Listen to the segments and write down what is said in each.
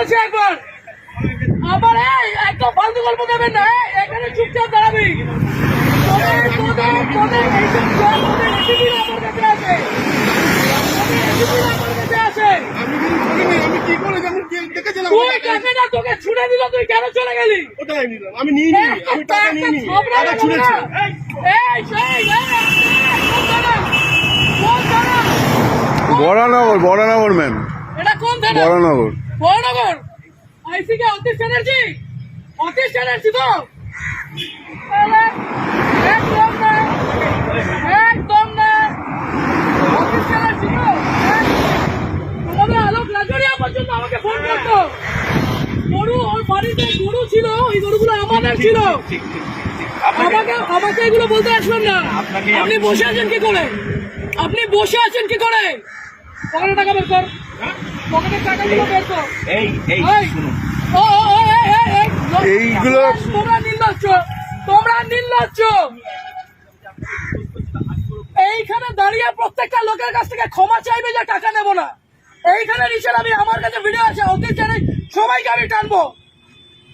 বলেছি একবার আবার এই একদম ফালতু গল্প দেবেন না এখানে চুপচাপ দাঁড়াবি আমার আমার আমি নিয়ে নিই আমি টাকা নিয়ে নিই টাকা ছুঁড়েছি বরানগর বরানগর ম্যাম বড়নগর আইসি কে অতীশ ব্যানার্জি অতীশ ব্যানার্জি তো। একদম না একদম না। অতীশ ব্যানার্জি তো? আলোক পর্যন্ত আমাকে ফোন করতো। গরু ওর বাড়িতে গরু ছিল ওই গরুগুলো আমাদের ছিল। আমাকে আমাকে এগুলো বলতে আসবেন না। আপনি বসে আছেন কি করে? আপনি বসে আছেন কি করে? পকেটে টাকা বের কর। এইগুলো- তোমরা নির্লজ্জ। তোমরা নির্লজ্জ। এইখানে দাঁড়িয়ে প্রত্যেকটা লোকের কাছ থেকে ক্ষমা চাইবে যে টাকা নেব না। এইখানে নিচে আমি আমার কাছে ভিডিও আছে অতীত জানে। সবাইকে আমি টানবো।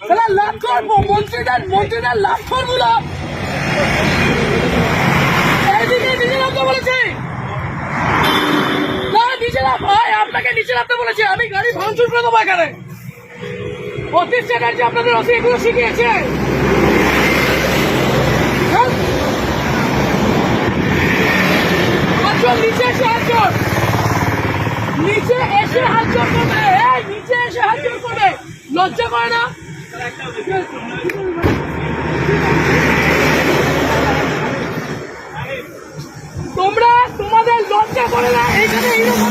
তাহলে লাভ করব। মন্ত্রীদের মন্ত্রীদের লাভ করব এইদিকে নিচে নামতে বলেছি। না ভাই আপনাকে নিচে বলেছি আমি করে আপনাদের হ্যাঁ? নিচে এসে। নিচে এসে এই, নিচে এসে লজ্জা করে না? তোমরা তোমাদের লজ্জা করে না? এইখানে এইরকম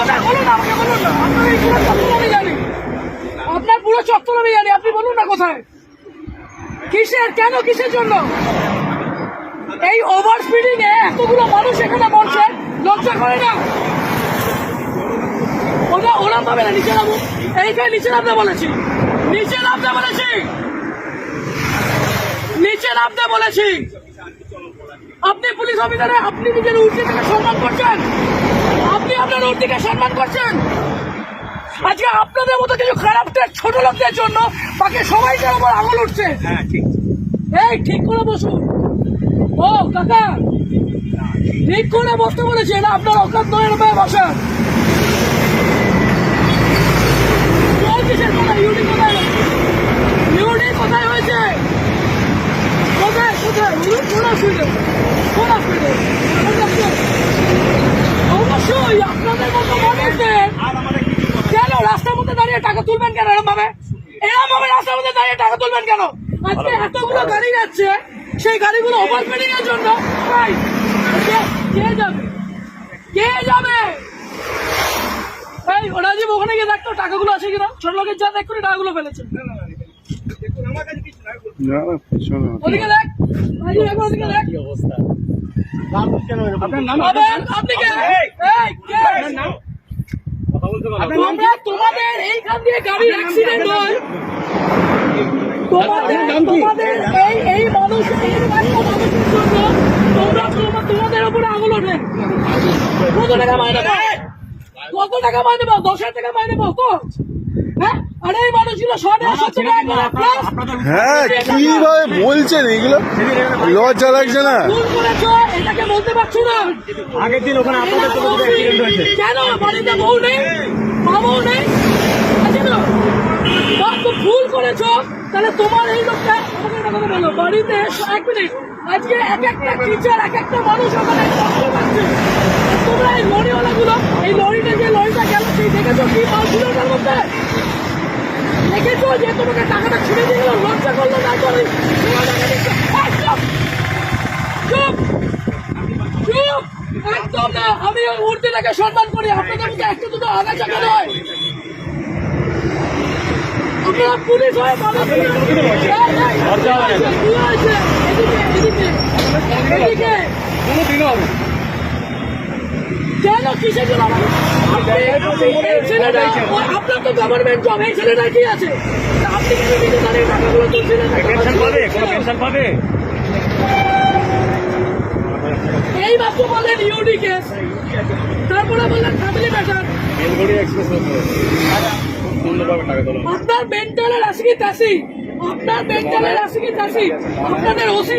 কোথায় বলুন আমাকে বলুন না। আপনার এই পুরো চত্বর আমি জানি। আপনার পুরো চত্বর আমি আপনি বলুন না কোথায়? কিসের, কেন, কিসের জন্য? এই ওভার স্পিডিং এ এতগুলো মানুষ এখানে মরছে, লজ্জা করে না? ওরা ওরা পাবে না, নিচে নামো এইখানে নিচে নামতে বলেছি। নিচে নামতে বলেছি। নিচে নামতে বলেছি। আপনি পুলিশ অফিসারে, আপনি নিজের উর্দিকে সম্মান করছেন? আপনার অর্ধেকে সম্মান করছেন? আজকে আপনাদের মতো কিছু খারাপ ছোট লোকদের জন্য বাকি যেন আমার আঙুল উঠছে। হ্যাঁ ঠিক। এই ঠিক করে বসুন। ও কাকা। ঠিক করে বসতে বলেছি এটা আপনার অকাত নয় বসান জল কিসের কোথায় ইউনি কোথায় ইউনি কোথায় হয়েছে কোথায় কোথায় উনি কোন অসুবিধে কোন অসুবিধে অবশ্যই আপনাদের মতো মানুষদের আর আমাদের কিছু কথা কেন রাস্তার মধ্যে দাঁড়িয়ে টাকা তুলবেন কেন এরকম ভাবে এরকম ভাবে রাস্তার মধ্যে দাঁড়িয়ে টাকা তুলবেন কেন আজকে এতগুলো গাড়ি যাচ্ছে সেই গাড়িগুলো ওভারস্পিডিং এর জন্য। কে- কে যাবে? কে যাবে? এই ওখানে গিয়ে দেখতো টাকাগুলো আছে কিনা? ছোট লোকের যা দেখ করে টাকাগুলো ফেলেছে। দেখুন, আমার কাছে কিছু নাই না, পিছনে আছে। ওদিকে দেখ। ওদিকে দেখ আবার আপনি কে? তোমাদের এইখান দিয়ে গাড়ি অ্যাক্সিডেন্ট হয় তোমাদের তোমাদের এই এই মানুষ এই মানুষের জন্য তোমরা তোমা- তোমাদের উপরে আঙুল ওঠে। কত টাকা মাইনে কত টাকা মাইনে পাও? দশ হাজার টাকা মাইনে পাও? তো হ্যাঁ? আর এই মানুষগুলো শর্টে সত্তর টাকা হ্যাঁ কীভাবে বলছেন এইগুলো? লজ্জা লাগছে না। এটাকে বলতে পারছ না। আগের দিন ওখানে আপনাদের তো অ্যাক্সিডেন্ট হয়েছে। কেন? বাড়িতে বউ নেই? বউ নেই? ভুল করেছ, তাহলে তোমার এই লোকটা বাড়িতে এক মিনিট। আজকে এক একটা টিচার এক একটা মানুষ ওখানে তোমরা এই লরিওয়ালা গুলো এই লরিটা যে লরিটা গেল, সেই দেখেছ কি মাল ছিল মধ্যে? দেখেছ যে তোমাকে টাকাটা ছুড়ে দিয়ে গেল, লজ্জা করল না আমি ওই উর্দিটাকে সম্মান করি, আপনাদের মধ্যে একটা দুটো আগা চাকা নয় আপনারা পুলিশ হয়ে আপনার তো গভর্নমেন্ট জব এই ছেলেটা কি আছে আপনি কি নিজে দাঁড়িয়ে টাকাগুলো তুলছিলেন পেনশন পাবে কোনো পেনশন পাবে এই মাত্র বললেন ইউডি তারপরে বললেন ফ্যামিলি ম্যাটার আপনার মেন্টালের আসি কি তাসি আপনার মেন্টালের আসি কি তাসি আপনাদের ওসি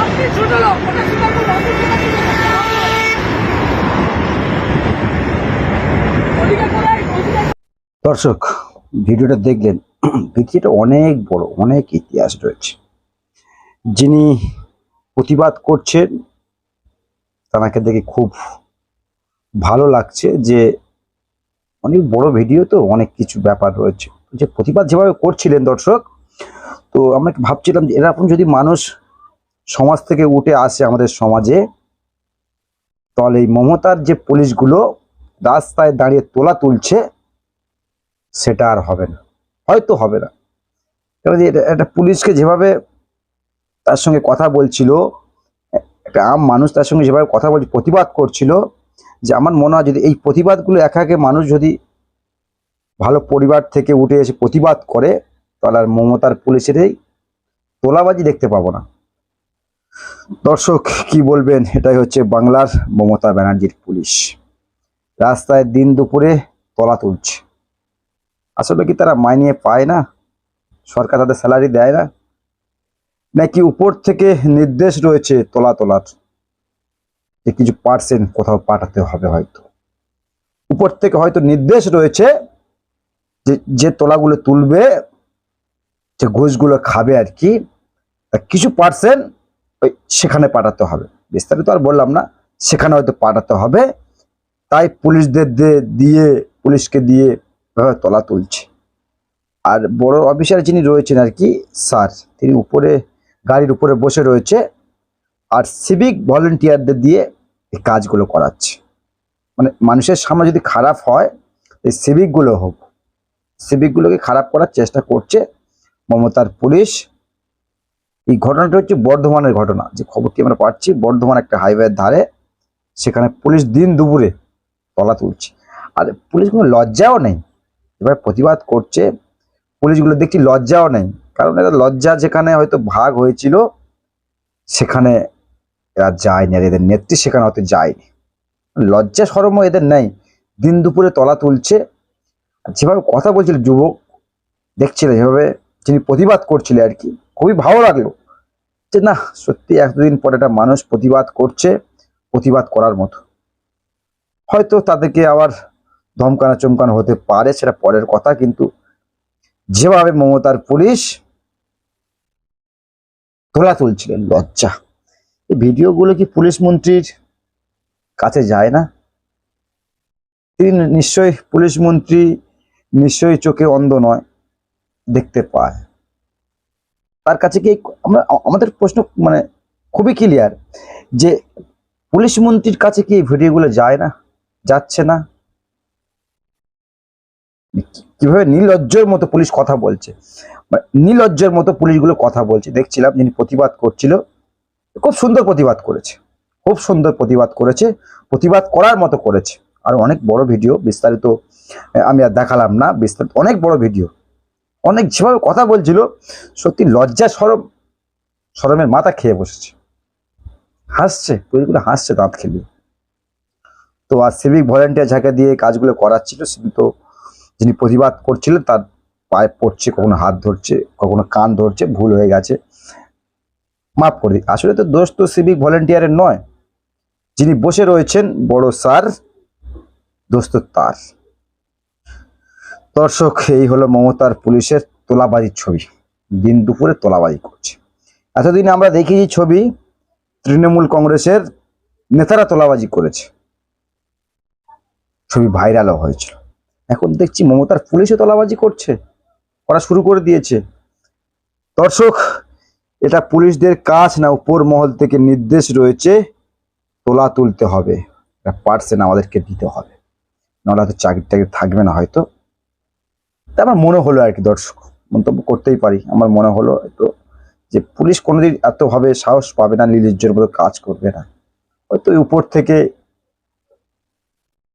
আপনি ছোট লোক ওটা দর্শক ভিডিওটা দেখলেন ভিডিওটা অনেক বড় অনেক ইতিহাস রয়েছে। যিনি প্রতিবাদ করছেন তাকে দেখে খুব ভালো লাগছে যে অনেক বড় ভিডিও তো, অনেক কিছু ব্যাপার রয়েছে। যে প্রতিবাদ যেভাবে করছিলেন দর্শক, তো আমরা ভাবছিলাম যে এরকম যদি মানুষ সমাজ থেকে উঠে আসে আমাদের সমাজে, তাহলে এই মমতার যে পুলিশগুলো রাস্তায় দাঁড়িয়ে তোলা তুলছে, সেটা আর হবে না। হয়তো হবে না। কারণ এটা- একটা পুলিশকে যেভাবে তার সঙ্গে কথা বলছিল একটা আম মানুষ তার সঙ্গে যেভাবে কথা বলছে, প্রতিবাদ করছিল যে আমার মনে হয় যদি এই প্রতিবাদগুলো একা একে মানুষ যদি ভালো পরিবার থেকে উঠে এসে প্রতিবাদ করে, তাহলে আর মমতার পুলিশেরই তোলাবাজি দেখতে পাবো না। দর্শক, কি বলবেন? এটাই হচ্ছে বাংলার মমতা ব্যানার্জির পুলিশ। রাস্তায় দিন দুপুরে তলা তুলছে। আসলে কি তারা মাইনে পায় না? সরকার তাদের স্যালারি দেয় না? নাকি উপর থেকে নির্দেশ রয়েছে তোলা তোলার? যে কিছু পার্সেন্ট কোথাও পাঠাতে হবে হয়তো। উপর থেকে হয়তো নির্দেশ রয়েছে যে যে তোলাগুলো তুলবে, যে ঘুষগুলো খাবে আর কি কিছু পার্সেন্ট ওই সেখানে পাঠাতে হবে। বিস্তারিত আর বললাম না, সেখানে হয়তো পাঠাতে হবে। তাই পুলিশদের দিয়ে- পুলিশকে দিয়ে তলা তুলছে। আর বড় অফিসার যিনি রয়েছেন আর কি স্যার তিনি উপরে গাড়ির উপরে বসে রয়েছে আর সিভিক ভলেন্টিয়ারদের দিয়ে এই কাজগুলো করাচ্ছে। মানে মানুষের সামনে যদি খারাপ হয়, এই সিভিকগুলো হোক সিভিকগুলোকে খারাপ করার চেষ্টা করছে মমতার পুলিশ। এই ঘটনাটা হচ্ছে বর্ধমানের ঘটনা, যে খবরটি আমরা পাচ্ছি? বর্ধমান একটা হাইওয়ের ধারে সেখানে পুলিশ দিন দুপুরে তলা তুলছে। আর পুলিশ কোনো লজ্জাও নেই। এবার প্রতিবাদ করছে। পুলিশগুলো দেখছি লজ্জাও নেই। কারণ লজ্জা যেখানে হয়তো ভাগ হয়েছিল, সেখানে এরা যায়নি আর এদের নেত্রী সেখানে হয়তো যায়নি। লজ্জা সরমও এদের নেই। দিন দুপুরে তলা তুলছে। যেভাবে কথা বলছিল যুবক, দেখছিল যেভাবে যিনি প্রতিবাদ করছিল আর কি, খুবই ভালো লাগল যে না, সত্যি এতদিন পরে একটা মানুষ প্রতিবাদ করছে, প্রতিবাদ করার মতো। হয়তো তাদেরকে আবার ধমকানো চমকানো হতে পারে, সেটা পরের কথা, কিন্তু যেভাবে মমতার পুলিশ তোলা তুলছিলেন, লজ্জা। এই ভিডিওগুলো কি পুলিশ মন্ত্রীর কাছে যায় না? তিনি নিশ্চয়ই পুলিশ মন্ত্রী নিশ্চয়ই চোখে অন্ধ নয়, দেখতে পায়। তার কাছে কি আমরা, আমাদের প্রশ্ন মানে খুবই ক্লিয়ার যে পুলিশ মন্ত্রীর কাছে কি এই ভিডিওগুলো যায় না, যাচ্ছে না? কীভাবে নির্লজ্জর মতো পুলিশ কথা বলছে? নির্লজ্জের মতো পুলিশগুলো কথা বলছে। দেখছিলাম যিনি প্রতিবাদ করছিল, খুব সুন্দর প্রতিবাদ করেছে। খুব সুন্দর প্রতিবাদ করেছে, প্রতিবাদ করার মতো করেছে। আর অনেক বড় ভিডিও, বিস্তারিত আমি আর দেখালাম না, বিস্তারিত, অনেক বড় ভিডিও। অনেক যেভাবে কথা বলছিল, সত্যি লজ্জা সরম, সরমের মাথা খেয়ে বসেছে। হাসছে, পুলিশগুলো হাসছে দাঁত খেলিয়ে। তো আর সিভিক ভলেন্টিয়ার যাকে দিয়ে কাজগুলো করাচ্ছিল তো যিনি প্রতিবাদ করছিলেন তার পায়ে পড়ছে, কখনো হাত ধরছে, কখনো কান ধরছে, ভুল হয়ে গেছে। মাফ করে আসলে তো দোষ তো সিভিক ভলেন্টিয়ারের নয়। যিনি বসে রয়েছেন, বড় স্যার দোষ তো তার। দর্শক, এই হলো মমতার পুলিশের তোলাবাজির ছবি। দিন দুপুরে তোলাবাজি করছে। এতদিন আমরা দেখেছি ছবি, তৃণমূল কংগ্রেসের নেতারা তোলাবাজি করেছে। ছবি ভাইরালও হয়েছিল। এখন দেখছি মমতার পুলিশও তোলাবাজি করছে। করা শুরু করে দিয়েছে। দর্শক, এটা পুলিশদের কাজ না, উপর মহল থেকে নির্দেশ রয়েছে, তোলা তুলতে হবে। পার্সেন্ট আমাদেরকে দিতে হবে। নাহলে হয়তো চাকরি টাকরি থাকবে না হয়তো। তা আমার মনে হলো আর কি দর্শক, মন্তব্য করতেই পারি। আমার মনে হলো একটু যে পুলিশ কোনোদিন এতভাবে সাহস পাবে না নির্লজ্জের মতো কাজ করবে না। হয়তো উপর থেকে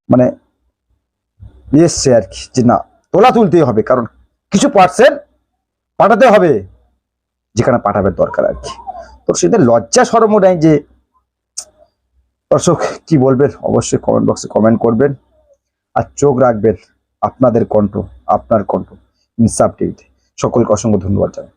মানে এসছে আর কি যে না, তোলা তুলতেই হবে। কারণ কিছু পার্সেন্ট পাঠাতে হবে, যেখানে পাঠাবে দরকার আর কি। তো সেটা লজ্জা সরম নেই যে, দর্শক কি বলবেন? অবশ্যই কমেন্ট বক্সে কমেন্ট করবেন। আর চোখ রাখবেন আপনাদের কণ্ঠ, আপনার কণ্ঠ ইনসাফ টিভিতে সকলকে অসংখ্য ধন্যবাদ জানাই।